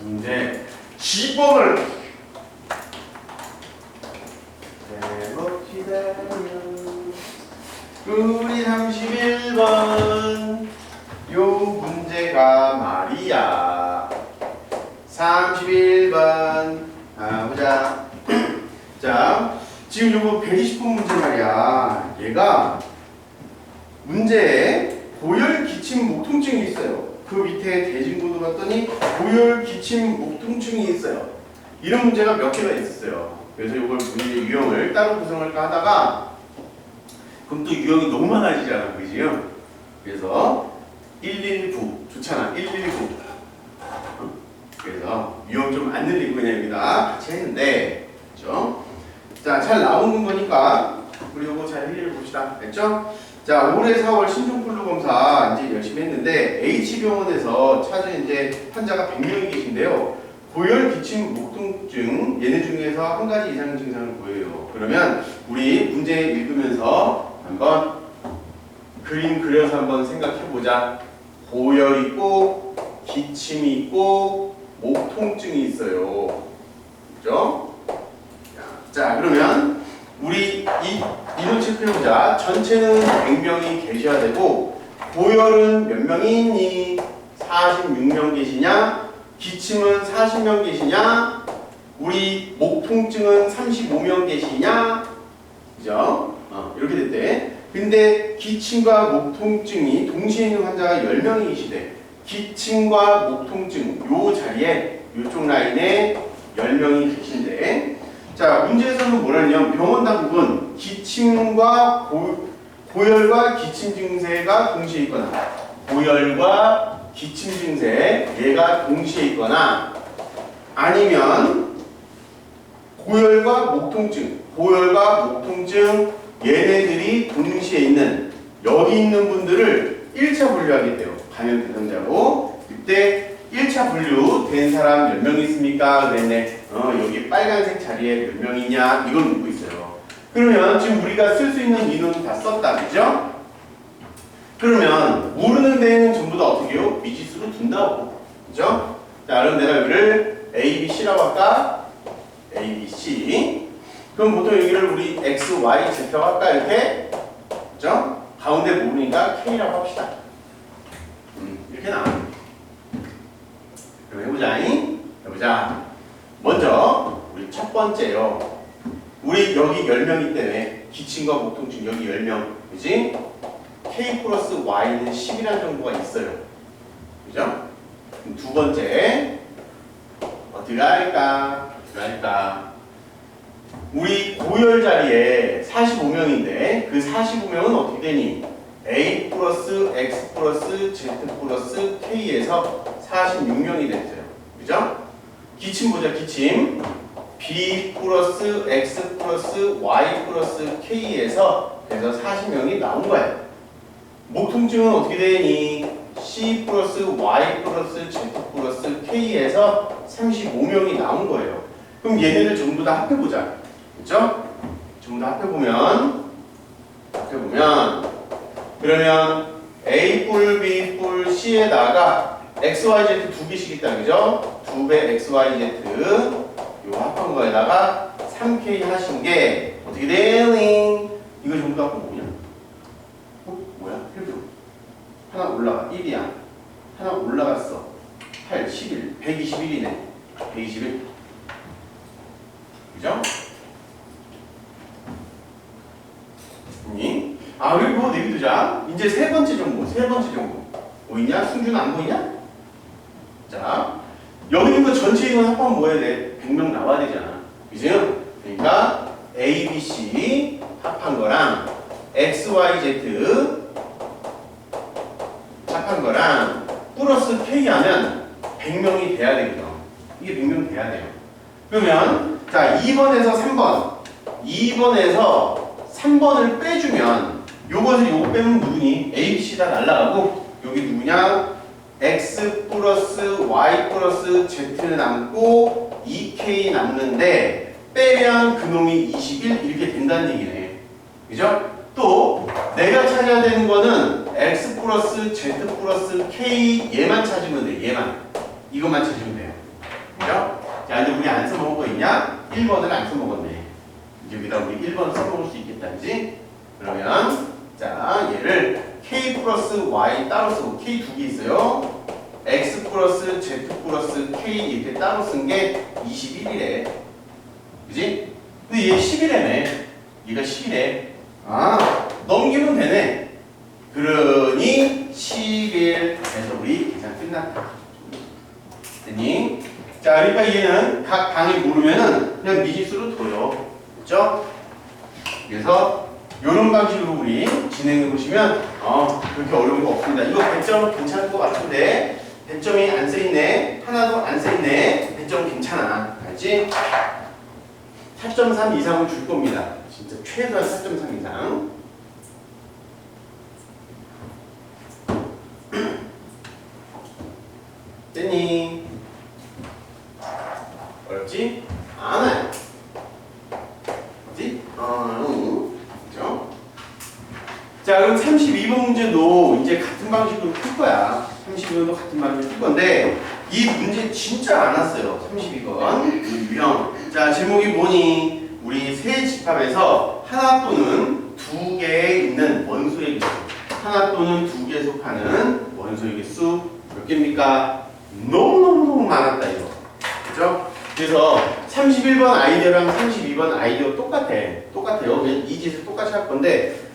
문제 10번을 해봅시다요. 우리 31번 요 문제가 말이야. 31번. 아 보자. 자 지금 요거 120번 문제 말이야. 얘가 문제에 고열 기침 목통증이 있어요 그 밑에 대진구도 봤더니 고열 기침 목통증이 있어요. 이런 문제가 몇 개가 있었어요. 그래서 이걸 문제 유형을 따로 구성할까 하다가 그럼 또 유형이 너무 많아지잖아 그지요? 그래서 119 좋잖아 119 어? 그래서 유형 좀 안 늘리고 그냥 여기다. 같이 했는데 그죠? 자 잘 나오는 거니까 우리 이거 잘 해결해 봅시다. 됐죠? 자 올해 4월 신종플루 검사 이제 열심히 했는데 H병원에서 찾은 이제 환자가 100명이 계신데요 고열 기침 목통증 얘네 중에서 한 가지 이상 증상을 보여요 그러면 우리 문제 읽으면서 한번 그림 그려서 한번 생각해 보자. 고열 있고 기침이 있고 목 통증이 있어요. 그죠? 자, 그러면 우리 이 인원 체크해 보자. 전체는 100명이 계셔야 되고 고열은 몇 명이 있니? 46명 계시냐? 기침은 40명 계시냐? 우리 목 통증은 35명 계시냐? 그죠? 어, 이렇게 됐대. 근데 기침과 목 통증이 동시에 있는 환자가 10명이 계시대. 기침과 목 통증 요 자리에 요쪽 라인에 10명이 계신데 자 문제에서는 뭐라냐면 병원 당국은 기침과 고, 고열과 기침 증세가 동시에 있거나 고열과 기침 증세 얘가 동시에 있거나 아니면 고열과 목 통증 고열과 목 통증 얘네들이 동시에 있는 여기 있는 분들을 1차 분류하게 돼요. 감염 대상자로. 이때 1차 분류 된 사람 몇 명 있습니까? 그랬네. 어, 여기 빨간색 자리에 몇 명이냐? 이걸 묻고 있어요. 그러면 지금 우리가 쓸 수 있는 인원 다 썼다. 그죠? 그러면 모르는 데는 전부 다 어떻게 해요? 미지수로 둔다고. 그죠? 자, 그럼 내가 여기를 A, B, C라고 할까? A, B, C. 그럼 보통 여기를 우리 X, Y, Z라고 할까? 이렇게? 그죠? 가운데 모르니까 K라고 합시다. 음, 이렇게 나와. 그럼 해보자 잉. 해보자. 먼저, 우리 첫 번째요. 우리 여기 10명이 때문에 기침과 목통증 여기 10명. 그지? K 플러스 Y는 10이라는 정보가 있어요. 그죠? 두 번째. 어떻게 할까? 어떻게 할까? 우리 고열 자리에 45명인데 그 45명은 어떻게 되니? A 플러스 X 플러스 Z 플러스 K에서 46명이 됐어요. 그죠? 기침 보자, 기침. B 플러스 X 플러스 Y 플러스 K에서 그래서 40명이 나온 거야. 목 통증은 어떻게 되니? C 플러스 Y 플러스 Z 플러스 K에서 35명이 나온 거예요. 그럼 얘네들 전부 다 합해보자. 그죠? 전부 다 합해보면, 합해보면, 그러면 A 뿔, B 뿔, C에다가 X, Y, Z 두 개씩 있다. 그죠? 두 배 X, Y, Z. 요 합한 거에다가 3K 하신 게 어떻게 되니? 이거 전부 다 뭐냐? 어? 뭐야? 필요 하나 올라가. 1이야. 하나 올라갔어. 8, 11, 121이네. 121. 그죠? 니? 아 그리고 내비두자. 이제 세 번째 정보, 세 번째 정보. 보이냐? 승준 안 보이냐? 자, 여기 있는 거 전체 인원 합하면 뭐 해야 돼? 100명 나와야 되잖아. 그죠? 그러니까 A, B, C 합한 거랑 X, Y, Z 합한 거랑 플러스 K 하면 100명이 돼야 되거든. 이게 100명 돼야 돼요. 그러면 자 2번에서 3번 2번에서 3번을 빼주면 요것을 요거 빼면 누구니? A, B, C 다 날라가고 여기 누구냐? X 플러스 Y 플러스 Z는 남고 2K 남는데 빼면 그놈이 21 이렇게 된다는 얘기네. 그죠? 또 내가 찾아야 되는 거는 X 플러스 Z 플러스 K 얘만 찾으면 돼. 얘만. 이것만 찾으면 돼요. 아, 근데 우리 안 써먹은 거 있냐? 1번을 안 써먹었네. 이제 여기다 우리 1번 써먹을 수 있겠다, 그지? 그러면, 자, 얘를 k 플러스 y 따로 쓰고, k 두 개 있어요. x 플러스 z 플러스 k 이렇게 따로 쓴 게 21이래. 그지? 근데 얘 11이네. 얘가 11에. 아, 넘기면 되네. 그러니 11 해서 우리 계산 끝났다. 됐니? 자, 그러니까 얘는 각 방이 모르면은 그냥 미지수로 둬요. 그죠? 그래서 이런 방식으로 우리 진행해 보시면 어, 그렇게 어려운 거 없습니다. 이거 100점 괜찮을 것 같은데 100점이 안 써있네. 하나도 안 써있네. 100점 괜찮아. 알지? 4.3 이상은 줄 겁니다. 진짜 최소한 4.3 이상. 됐니? 어렵지? 않아요. 어디? 어? 자, 그럼 32번 문제도 이제 같은 방식으로 풀 거야. 32번도 같은 방식으로 풀 건데, 이 문제 진짜 안 왔어요. 32번. 유형. 자, 제목이 뭐니? 우리 세 집합에서 하나 또는 두 개에 있는 원소의 개 수. 하나 또는 두 개에 속하는 원소의 개 수 몇 개입니까? 너무너무너무 많았다, 이거. 그죠? 그래서 31번 아이디어랑 32번 아이디어 똑같아. 똑같아요. 이 짓을 똑같이 할 건데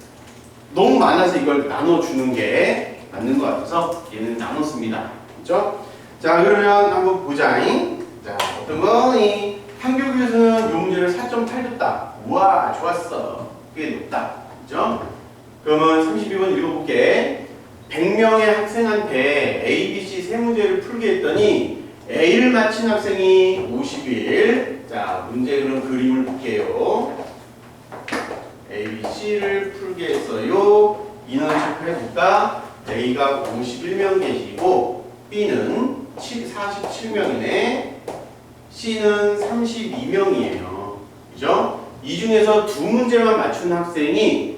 너무 많아서 이걸 나눠주는 게 맞는 것 같아서 얘는 나눴습니다. 그죠? 자, 그러면 한번 보자잉. 자, 어떤 거니? 한교 교수는 이 문제를 4.8 줬다. 우와, 좋았어. 꽤 높다. 그죠? 그러면 32번 읽어볼게. 100명의 학생한테 A, B, C 세 문제를 풀게 했더니 A를 맞힌 학생이 50일. 자, 문제 그럼 그림을 볼게요. A, C를 풀게 했어요. 인원 체크해볼까? A가 51명 계시고 B는 47명이네. C는 32명이에요. 그죠? 이 중에서 두 문제만 맞춘 학생이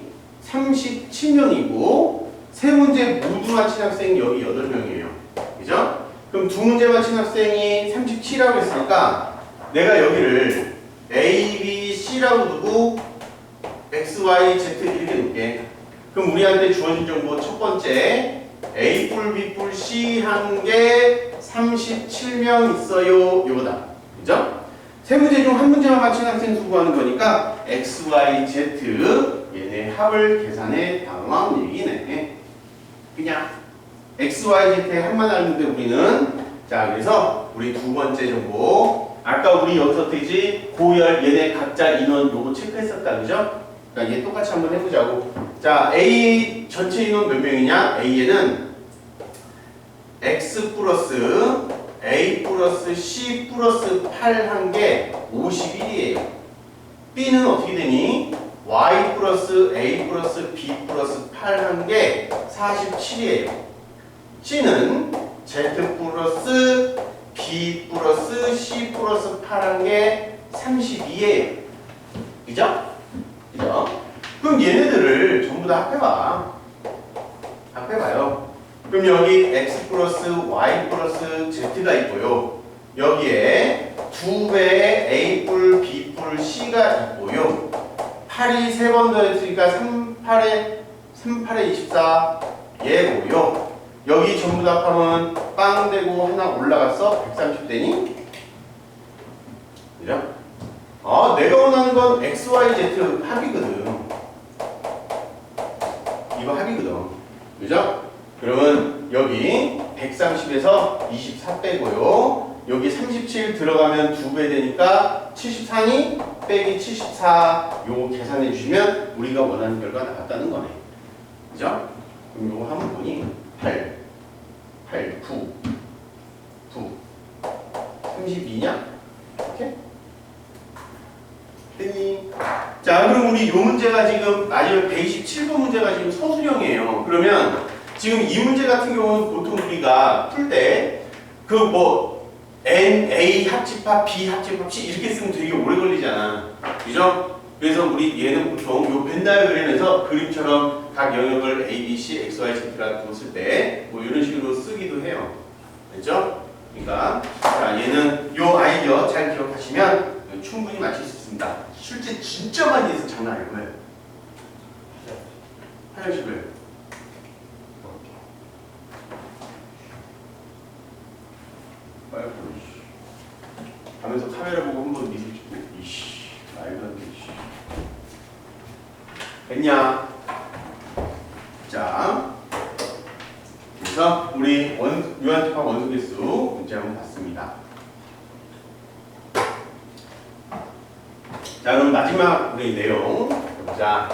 37명이고 세 문제 모두 맞힌 학생이 여기 8명이에요. 그죠? 그럼 두 문제 맞힌 학생이 37이라고 했으니까 내가 여기를 A, B, C라고 두고 X, Y, Z 이렇게 놓을게. 그럼 우리한테 주어진 정보 첫 번째 A 뿔, B 뿔, C 한 개 37명 있어요. 요거다. 그죠? 세 문제 중 한 문제만 맞힌 학생 수구하는 거니까 X, Y, Z 얘네 합을 계산해 달라는 얘기네. 그냥 X, Y, Z의 합만 알는데 우리는 자 그래서 우리 두 번째 정보 아까 우리 여기서 되지 고열 얘네 각자 인원 요거 체크했었다 그죠? 그러니까 얘 똑같이 한번 해보자고 자 A 전체 인원 몇 명이냐 A에는 X 플러스 A 플러스 C 플러스 8 한 게 51이에요 B는 어떻게 되니? Y 플러스 A 플러스 B 플러스 8 한 게 47이에요 C는 Z 플러스 B 플러스 C 플러스 8 한 게 32예요. 그죠? 그럼 얘네들을 전부 다 합해봐. 합해봐요. 그럼 여기 X 플러스 Y 플러스 Z가 있고요. 여기에 두 배의 A 뿔, B 뿔, C가 있고요. 8이 세 번 더했으니까 3, 8에 3, 8에 24 얘고요. 여기 전부 다 합하면 빵 되고 하나 올라갔어? 130 되니? 그죠? 아, 내가 원하는 건 X, Y, Z 합이거든. 이거 합이거든. 그죠? 그러면 여기 130에서 24 빼고요. 여기 37 들어가면 2배 되니까 74니 빼기 74 요거 계산해 주시면 우리가 원하는 결과 나왔다는 거네. 그죠? 그럼 요거 하면 뭐니? 8, 8, 9, 9, 32냐? 됐니? 자, 그럼 우리 요 문제가 지금 마지막 127번 문제가 지금 서술형이에요. 그러면 지금 이 문제 같은 경우는 보통 우리가 풀 때 그 뭐 N, A 합집합, B 합집합, C 이렇게 쓰면 되게 오래 걸리잖아. 그죠? 그래서 우리 얘는 보통 요 벤다이어그램에서 그림처럼 각 영역을 A, B, C, X, Y, Z라 뒀을 때뭐 이런 식으로 쓰기도 해요. 됐죠? 그러니까 자 얘는 요 아이디어 잘 기억. 충분히 맞출 수 있습니다. 실제 진짜 많이 해서 장난 거예요. 화장실 왜? 빨리 보이시. 가면서 카메라 보고 한번 미소 짓고 이씨 말도 안 돼. 이씨. 됐냐? 자, 그래서 우리 원 유한투파 원소 개수 문제 한번 봤습니다. 자, 그럼 마지막 우리 내용 보자.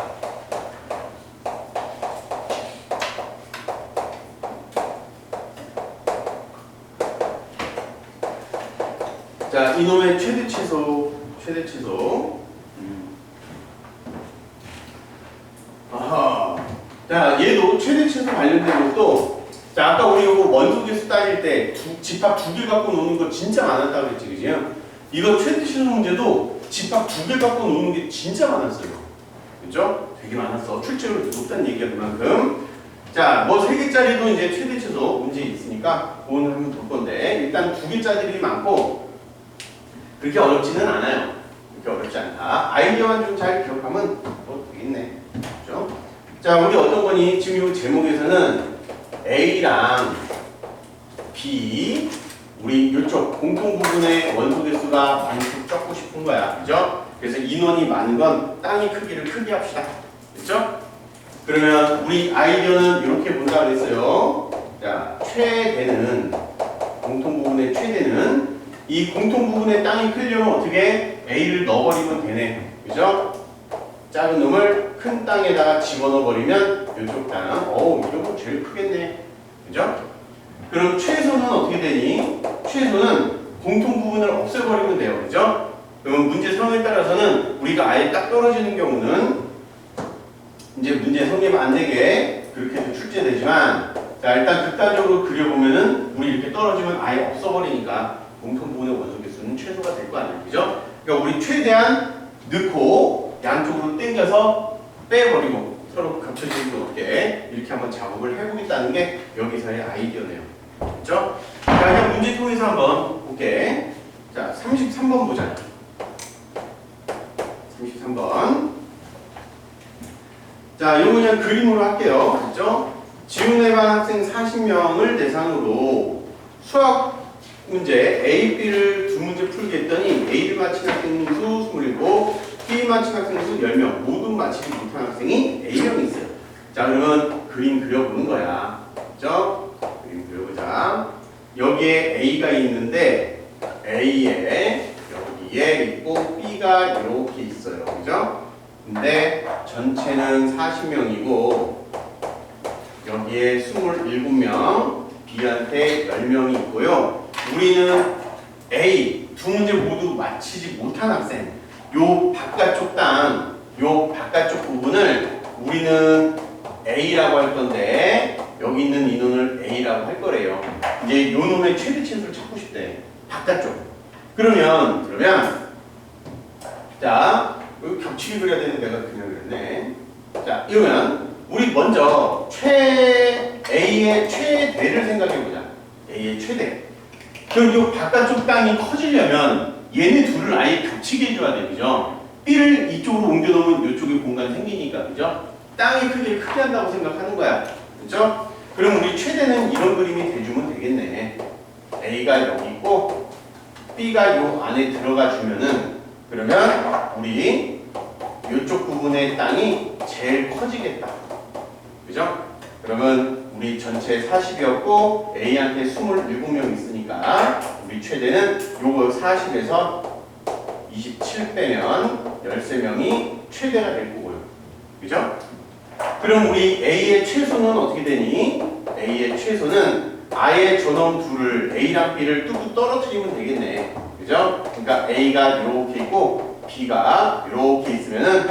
자, 이놈의 최대 최소, 최대 최소. 음. 아하. 자, 얘도 최대 최소 관련된 것도 자, 아까 우리 이거 원소 개수 따질 때 두, 집합 두 개 갖고 노는 거 진짜 많았다고 그랬지, 그죠? 이거 최대 최소 문제도 집합 두 개 갖고 노는 게 진짜 많았어요. 그죠? 되게 많았어. 출제율 높다는 얘기가 그만큼. 자, 뭐 세 개짜리도 이제 최대 최소 문제 있으니까 그거는 한번 볼 건데 일단 두 개짜리들이 많고 그렇게 어렵지는 않아요. 그렇게 어렵지 않다. 아이디어만 좀 잘 기억하면 뭐 되겠네. 그죠? 자, 우리 어떤 거니? 지금 이 제목에서는 A랑 B 우리 이쪽 공통 부분의 원소 개수가 많고 적고 싶은 거야. 그죠? 그래서 인원이 많은 건 땅의 크기를 크게 합시다. 그죠? 그러면 우리 아이디어는 이렇게 본다 그랬어요. 자, 최대는 공통 부분의 최대는 이 공통 부분의 땅이 크려면 어떻게 A를 넣어버리면 되네. 그죠? 작은 놈을 큰 땅에다가 집어넣어 버리면 이쪽 땅, 어우 이런 거 제일 크겠네, 그죠? 그럼 최소는 어떻게 되니? 최소는 공통 부분을 없애버리면 돼요, 그죠? 그러면 문제 성에 따라서는 우리가 아예 딱 떨어지는 경우는 이제 문제 성립 안 되게 그렇게도 출제되지만 자 일단 극단적으로 그려보면은 우리 이렇게 떨어지면 아예 없어버리니까 공통 부분의 원소 개수는 최소가 될 거 아니에요, 그죠? 그러니까 우리 최대한 넣고 양쪽으로 당겨서 빼버리고 서로 겹쳐지는 게 없게 이렇게 한번 작업을 해보겠다는 게 여기서의 아이디어네요. 그렇죠? 자, 그냥 문제 통해서 한번 볼게. 자, 33번 보자. 33번. 자, 이거 그냥 그림으로 할게요. 그렇죠? 지훈해반 학생 40명을 대상으로 수학 문제 A, B를 두 문제 풀게 했더니 A를 맞힌 학생 수 27, B 맞힌 학생 수 10명 모두 맞히지 못한 학생이 A명이 있어요. 자 그러면 그림 그려보는 거야. 그죠? 그림 그려보자. 여기에 A가 있는데 A에 여기에 있고 B가 이렇게 있어요. 그죠? 근데 전체는 40명이고 여기에 27명 B한테 10명이 있고요. 우리는 A 두 문제 모두 맞히지 못한 학생 요 바깥쪽 땅, 요 바깥쪽 부분을 우리는 A라고 할 건데 여기 있는 인원을 A라고 할 거래요. 이제 요 놈의 최대 치수를 찾고 싶대. 바깥쪽. 그러면 그러면 자 여기 겹치게 그려야 되는 내가 그냥 그랬네. 자 이러면 우리 먼저 최 A의 최대를 생각해 보자. A의 최대. 그럼 이 바깥쪽 땅이 커지려면 얘네 둘을 아예 겹치게 해줘야 돼, 그죠? B를 이쪽으로 옮겨놓으면 이쪽에 공간 생기니까, 그죠? 땅의 크기를 크게 한다고 생각하는 거야, 그죠? 그럼 우리 최대는 이런 그림이 돼주면 되겠네. A가 여기 있고 B가 요 안에 들어가 주면은 그러면 우리 이쪽 부분의 땅이 제일 커지겠다, 그죠? 그러면 우리 전체 40이었고 A한테 27명 있으니까 우리 최대는 요거 40에서 27 빼면 13명이 최대가 될 거고요. 그죠? 그럼 우리 A의 최소는 어떻게 되니? A의 최소는 아예 저놈 둘을 A랑 B를 뚝뚝 떨어뜨리면 되겠네. 그죠? 그러니까 A가 이렇게 있고 B가 이렇게 있으면은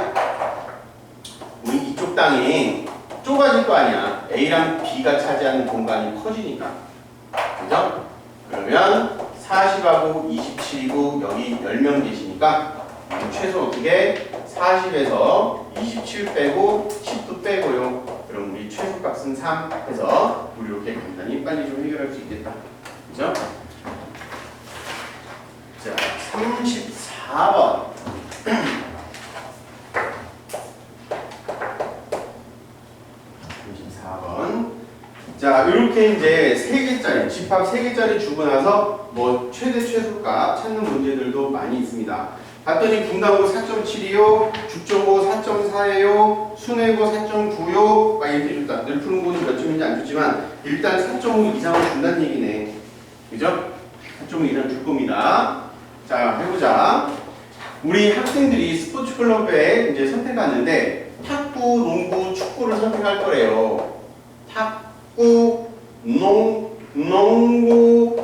우리 이쪽 땅이 좁아질 거 아니야. A랑 B가 차지하는 공간이 커지니까. 그죠? 그러면 40하고 27이고 여기 10명 계시니까 최소 어떻게 40에서 27 빼고 10도 빼고요. 그럼 우리 최소 값은 3 해서 우리 이렇게 간단히 빨리 좀 해결할 수 있겠다. 그죠? 자, 4번. 번 자, 이렇게 이제 세 개짜리, 집합 세 개짜리 주고 나서 뭐 최대 최소값 찾는 문제들도 많이 있습니다. 봤더니 분담고 4.7이요, 주점고 4.4예요, 순회고 4.9요, 막 이렇게 줬다. 늘 푸는 거는 몇 점인지 안 줬지만 일단 4.5 이상을 준다는 얘기네. 그죠? 4.5 이상 줄 겁니다. 자, 해보자. 우리 학생들이 스포츠 클럽에 이제 선택하는데 탁구, 농구, 축구를 선택할 거래요. 탁구, 농, 농구,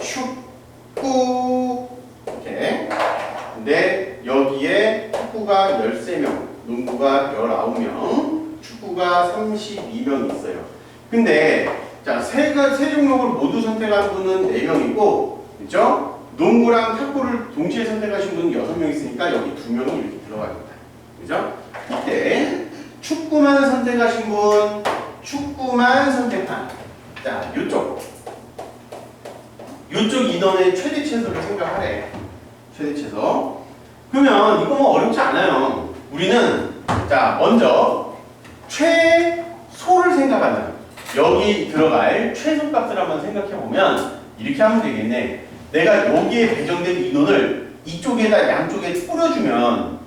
축구 이렇게. 근데 여기에 탁구가 13명, 농구가 19명, 축구가 32명 있어요. 근데 자, 세, 가- 세 종목을 모두 선택한 분은 4명이고 그죠? 농구랑 탁구를 동시에 선택하신 분은 6명 있으니까 여기 2명이 이렇게 들어갑니다. 그죠? 이때 축구만 선택하신 분, 축구만 선택한. 자, 요쪽. 요쪽 인원의 최대 최소를 생각하래. 최대 최소. 그러면 이거 뭐 어렵지 않아요. 우리는 자, 먼저 최소를 생각하면 여기 들어갈 최소값을 한번 생각해 보면 이렇게 하면 되겠네. 내가 여기에 배정된 인원을 이쪽에다 양쪽에 뿌려주면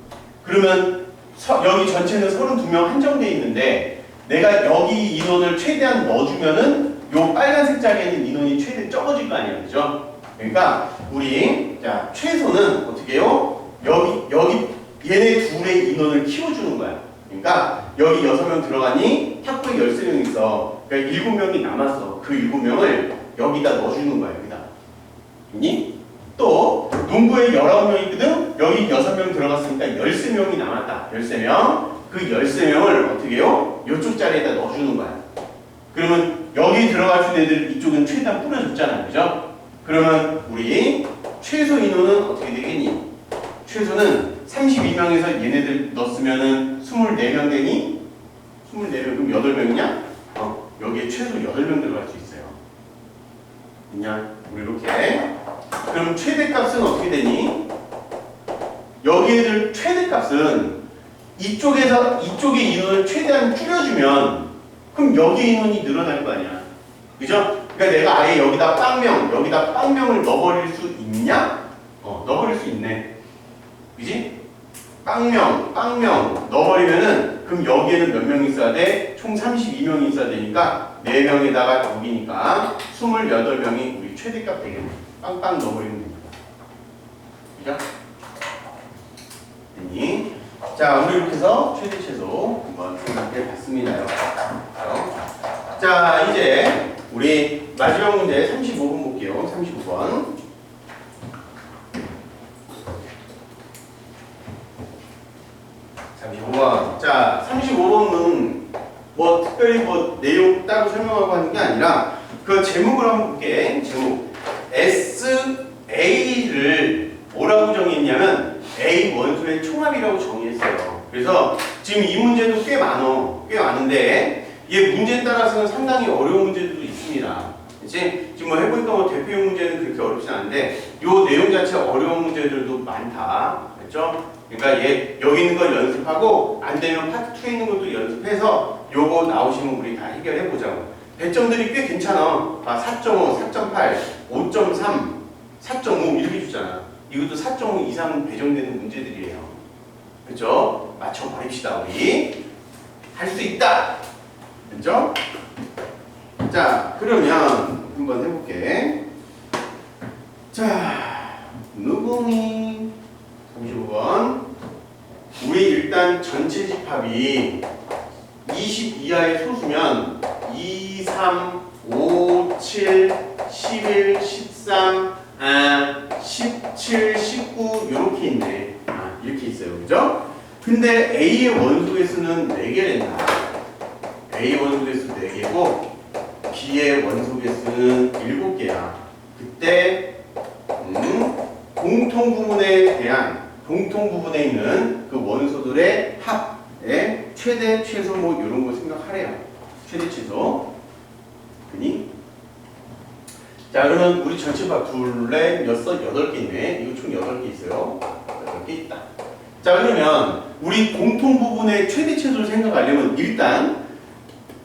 그러면 서- 여기 전체는 32명 한정돼 있는데 내가 여기 인원을 최대한 넣어주면은 요 빨간색 자리에 있는 인원이 최대 적어질 거 아니에요, 그죠? 그러니까 우리 자 최소는 어떻게 해요? 여기 여기 얘네 둘의 인원을 키워주는 거야. 그러니까 여기 여섯 명 들어가니 탁구에 13명 있어. 그러니까 일곱 명이 남았어. 그 일곱 명을 여기다 넣어주는 거야, 여기다. 니? 또 농구에 19명 있거든? 여기 6명 들어갔으니까 13명이 남았다. 13명. 그 13명을 어떻게 해요? 이쪽 자리에다 넣어주는 거야. 그러면 여기 들어갈 수 있는 애들 이쪽은 최대한 뿌려줬잖아. 그죠? 그러면 우리 최소 인원은 어떻게 되겠니? 최소는 32명에서 얘네들 넣었으면은 24명 되니? 24명, 그럼 8명이냐? 어, 여기에 최소 8명 들어갈 수 있어요. 있냐? 우리 이렇게. 그럼 최대값은 어떻게 되니? 여기 애들 최대값은 이쪽에서 이쪽의 인원을 최대한 줄여주면 그럼 여기 인원이 늘어날 거 아니야. 그죠? 그러니까 내가 아예 여기다 빵명, 여기다 빵명을 넣어버릴 수 있냐? 어, 넣어버릴 수 있네. 그지? 빵명, 빵명 넣어버리면은 그럼 여기에는 몇 명 있어야 돼? 총 32명이 있어야 되니까 4명에다가 여기니까 28명이 최대값 되겠네. 빵빵 넣어버리면 됩니다. 그죠? 됐니? 자, 우리 이렇게 해서 최대 최소 한번 생각해 봤습니다요. 자, 이제 우리 마지막 문제 35번 볼게요. 35번. 35번. 자, 35번은 뭐 특별히 뭐 내용 따로 설명하고 하는 게 아니라 그 제목을 한번 볼게. 제목. SA를 뭐라고 정의했냐면 A 원소의 총합이라고 정의했어요. 그래서 지금 이 문제도 꽤 많어. 꽤 많은데 얘 문제에 따라서는 상당히 어려운 문제들도 있습니다. 그치? 지금 뭐 해보니까 뭐 대표용 문제는 그렇게 어렵진 않은데 요 내용 자체 어려운 문제들도 많다. 그렇죠? 그러니까 얘 여기 있는 걸 연습하고 안 되면 파트 2에 있는 것도 연습해서 요거 나오시면 우리 다 해결해 보자고. 배점들이 꽤 괜찮아. 아, 4.5, 4.8, 5.3, 4.5 이렇게 주잖아. 이것도 4.5 이상 배정되는 문제들이에요. 그죠? 맞춰버립시다, 우리. 할 수 있다! 그죠? 자, 그러면 한번 해볼게. 자, 누구니? 35번. 우리 일단 전체 집합이 20 이하의 소수면 2, 3, 5, 7, 11, 13, 아, 17, 19 이렇게 있네. 아, 이렇게 있어요. 그죠? 근데 A의 원소 개수는 4개 된다. A 원소 개수 4개고 B의 원소 개수는 7개야. 그때 음, 공통 부분에 대한 공통 부분에 있는 그 원소들의 합의 최대 최소 뭐 이런 거 생각하래요. 최대 최소. 그니 자 그러면 우리 전체가 둘넷 여섯 여덟 개 있네. 이거 총 여덟 개 있어요. 여덟 개 있다. 자 그러면 우리 공통 부분의 최대 최소를 생각하려면 일단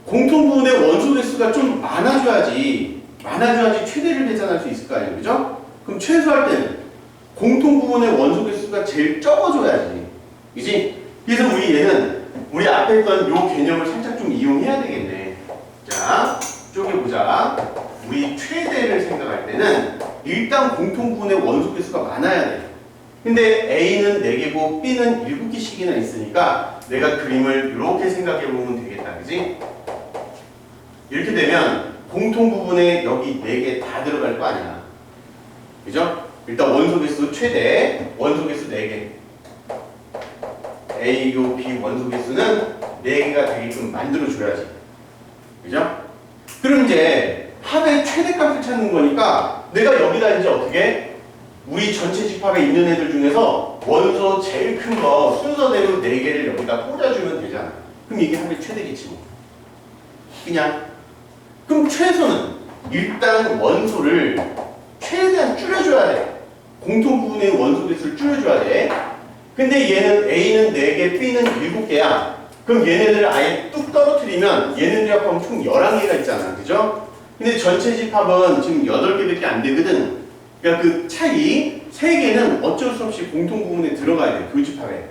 공통 부분의 원소 개수가 좀 많아져야지 많아져야지 최대를 계산할 수 있을 거 아니에요, 그죠? 그럼 최소할 때는 공통 부분의 원소 개수가 제일 적어줘야지, 그지? 그래서 우리 얘는 우리 앞에 있던 요 개념을 살짝 좀 이용해야 되겠네. 자, 쪼개보자. 우리 최대를 생각할 때는 일단 공통 부분의 원소 개수가 많아야 돼. 근데 A는 4개고 B는 7개씩이나 있으니까 내가 그림을 이렇게 생각해 보면 되겠다. 그지? 이렇게 되면 공통 부분에 여기 4개 다 들어갈 거 아니야. 그죠? 일단 원소 개수 최대, 원소 개수 4개. A, 요, B 원소 개수는 4개가 되게끔 만들어줘야지. 그죠? 그럼 이제 합의 최대값을 찾는 거니까 내가 여기다 이제 어떻게 우리 전체 집합에 있는 애들 중에서 원소 제일 큰 거 순서대로 4개를 여기다 꽂아주면 되잖아. 그럼 이게 합의 최대겠지 뭐. 그냥. 그럼 최소는 일단 원소를 최대한 줄여줘야 돼. 공통 부분의 원소 개수를 줄여줘야 돼. 근데 얘는 A는 4개, B는 7개야. 그럼 얘네들을 아예 뚝 떨어뜨리면 얘네들 합하면 총 11개가 있잖아. 그죠? 근데 전체 집합은 지금 8개밖에 안 되거든. 그러니까 그 차이 3개는 어쩔 수 없이 공통 부분에 들어가야 돼. 교집합에.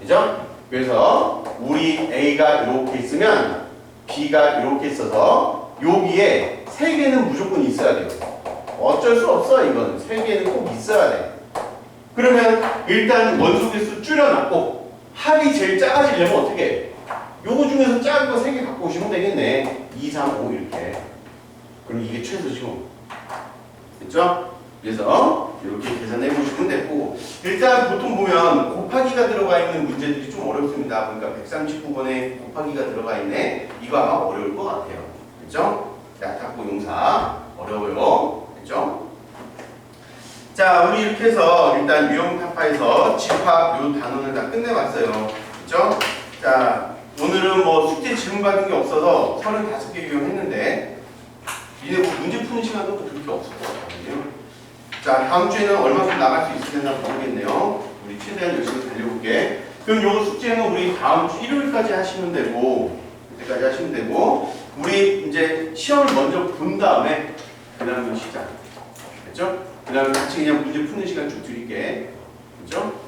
그죠? 그래서 우리 A가 이렇게 있으면 B가 이렇게 있어서 여기에 3개는 무조건 있어야 돼요. 어쩔 수 없어 이건. 3개는 꼭 있어야 돼. 그러면 일단 원소 개수 줄여놨고 합이 제일 작아지려면 어떻게 해? 요거 중에서 작은 거 3개 갖고 오시면 되겠네. 2, 3, 5 이렇게. 그럼 이게 최소죠. 됐죠? 그래서 이렇게 계산해 보시면 됐고 일단 보통 보면 곱하기가 들어가 있는 문제들이 좀 어렵습니다. 그러니까 139번에 곱하기가 들어가 있네. 이거 아마 어려울 것 같아요. 그죠? 자, 탁구 용사 어려워요. 그죠? 자, 우리 이렇게 해서 일단 유형 타파에서 집합 요 단원을 다 끝내봤어요. 그죠? 자, 오늘은 뭐 숙제 질문 받은 게 없어서 35개 유형했는데 이제 뭐 문제 푸는 시간도 또 그렇게 없을 것 같거든요. 자, 다음 주에는 얼마큼 나갈 수 있을려나 모르겠네요. 우리 최대한 열심히 달려볼게. 그럼 요 숙제는 우리 다음 주 일요일까지 하시면 되고, 그때까지 하시면 되고, 우리 이제 시험을 먼저 본 다음에, 그 다음에 시작. 됐죠? 그 다음에 같이 그냥 문제 푸는 시간 쭉 드릴게. 그죠?